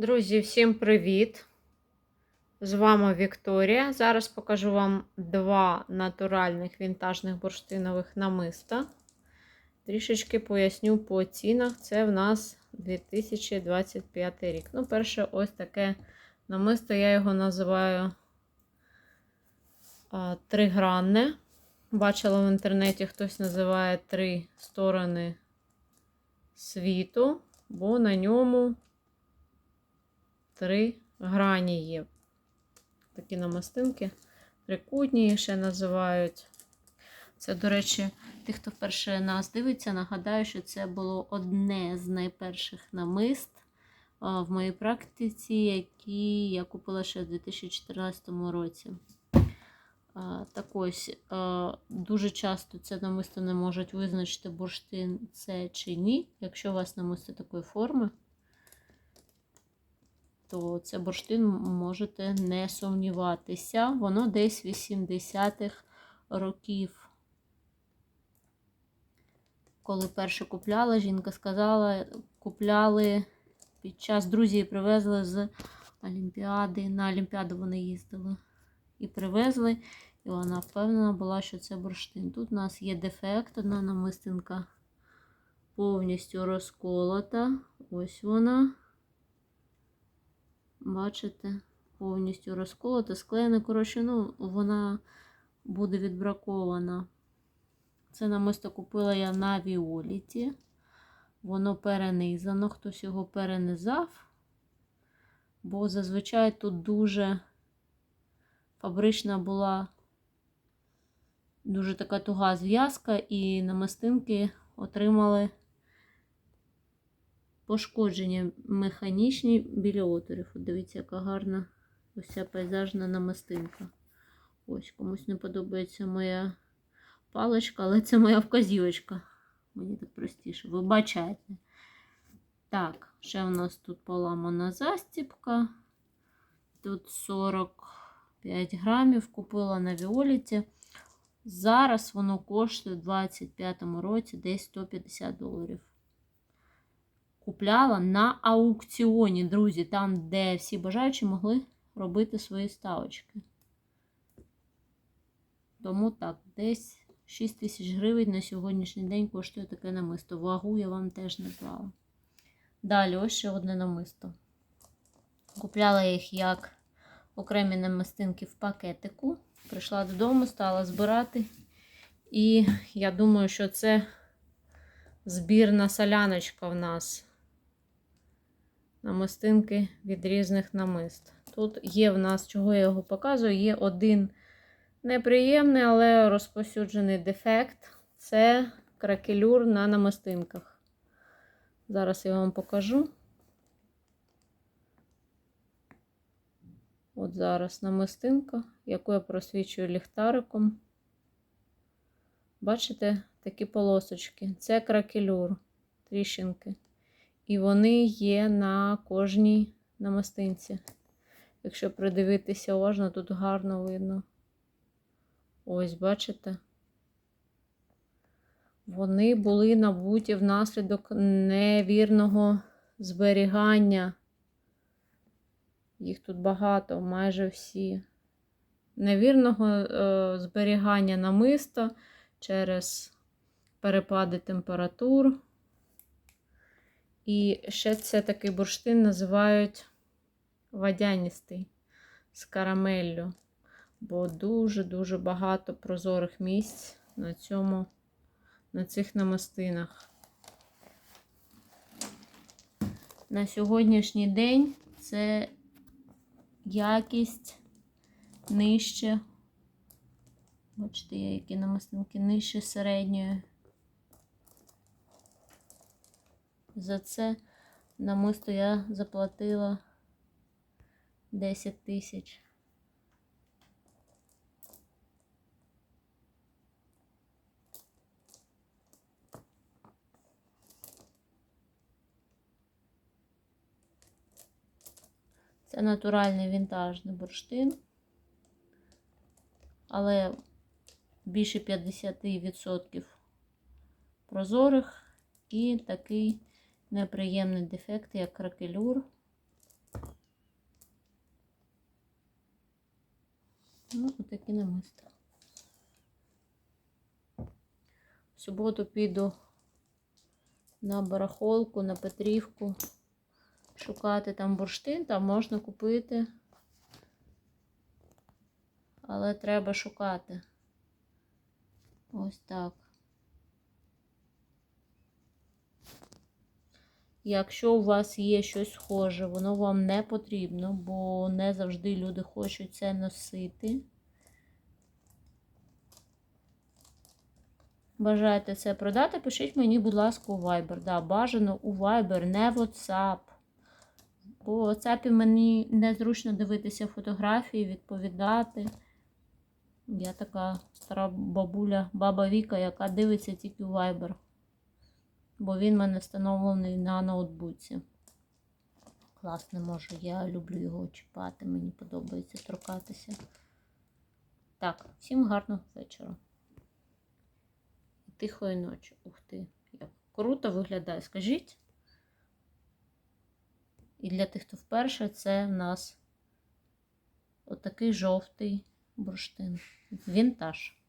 Друзі, всім привіт! З вами Вікторія. Зараз покажу вам два натуральних вінтажних бурштинових намиста. Трішечки поясню по цінах. Це в нас 2025 рік. Ну, перше, ось таке намисто, я його називаю тригранне. Бачила в інтернеті, хтось називає три сторони світу, бо на ньому три грані є. Такі намистинки. Трикутні ще називають. Це, до речі, тих, хто вперше нас дивиться, нагадаю, що це було одне з найперших намист в моїй практиці, які я купила ще в 2014 році. Так ось, дуже часто це намисто не можуть визначити, бурштин це чи ні. Якщо у вас намисто такої форми, то це бурштин можете не сумніватися. Воно десь 80-х років. Коли перше купляла, жінка сказала, купляли під час друзі привезли з Олімпіади. На Олімпіаду вони їздили і привезли. І вона впевнена була, що це бурштин. Тут у нас є дефект, одна намистинка повністю розколота. Ось вона. Бачите, повністю розколота, склеєна. Коротше, ну, вона буде відбракована. Це намисто купила я на Віоліті. Воно перенизано, хтось його перенизав, бо зазвичай тут дуже фабрична була дуже така туга зв'язка, і намистинки отримали пошкодження механічні біля отворів. От дивіться, яка гарна ось пейзажна намистинка. Ось, комусь не подобається моя паличка, але це моя вказівочка. Мені так простіше. Вибачайте. Так, ще у нас тут поламана застіпка. Тут 45 грамів. Купила на Віоліті. Зараз воно коштує в 25-му році десь 150 доларів. Купляла на аукціоні, друзі, там, де всі бажаючі могли робити свої ставочки. Тому так, десь 6 тисяч гривень на сьогоднішній день коштує таке намисто. Вагу я вам теж не клала. Далі, ось ще одне намисто. Купляла їх як окремі намистинки в пакетику. Прийшла додому, стала збирати. І я думаю, що це збірна соляночка в нас. Намистинки від різних намист. Тут є в нас, чого я його показую, є один неприємний, але розповсюджений дефект. Це кракелюр на намистинках. Зараз я вам покажу. От зараз намистинка, яку я просвічую ліхтариком. Бачите, такі полосочки. Це кракелюр, тріщинки. І вони є на кожній намистинці. Якщо придивитися уважно, тут гарно видно. Ось, бачите? Вони були набуті внаслідок невірного зберігання. Їх тут багато, майже всі. Невірного е, зберігання намиста через перепади температур. І ще це такий бурштин називають водяністий з карамеллю, бо дуже-дуже багато прозорих місць на цьому, на цих намистинах. На сьогоднішній день це якість нижче. Бачите, які намистинки нижче середньої. За це намисто я заплатила 10 тисяч. Це натуральний вінтажний бурштин, але більше 50% прозорих і такий неприємний дефект, як кракелюр. Ну, такі намисти. В суботу піду на барахолку, на Петрівку, шукати там бурштин, там можна купити, але треба шукати. Ось так. Якщо у вас є щось схоже, воно вам не потрібно, бо не завжди люди хочуть це носити. Бажаєте це продати, пишіть мені, будь ласка, у Viber. Да, бажано у Viber, не в WhatsApp. Бо в WhatsApp мені незручно дивитися фотографії, відповідати. Я така стара бабуля, баба Віка, яка дивиться тільки у Viber. Бо він в мене встановлений на ноутбуці. Класно може, я люблю його чіпати, мені подобається торкатися. Так, всім гарного вечора. Тихої ночі. Ух ти, як круто виглядає, скажіть. І для тих, хто вперше, це в нас отакий жовтий бурштин. Вінтаж.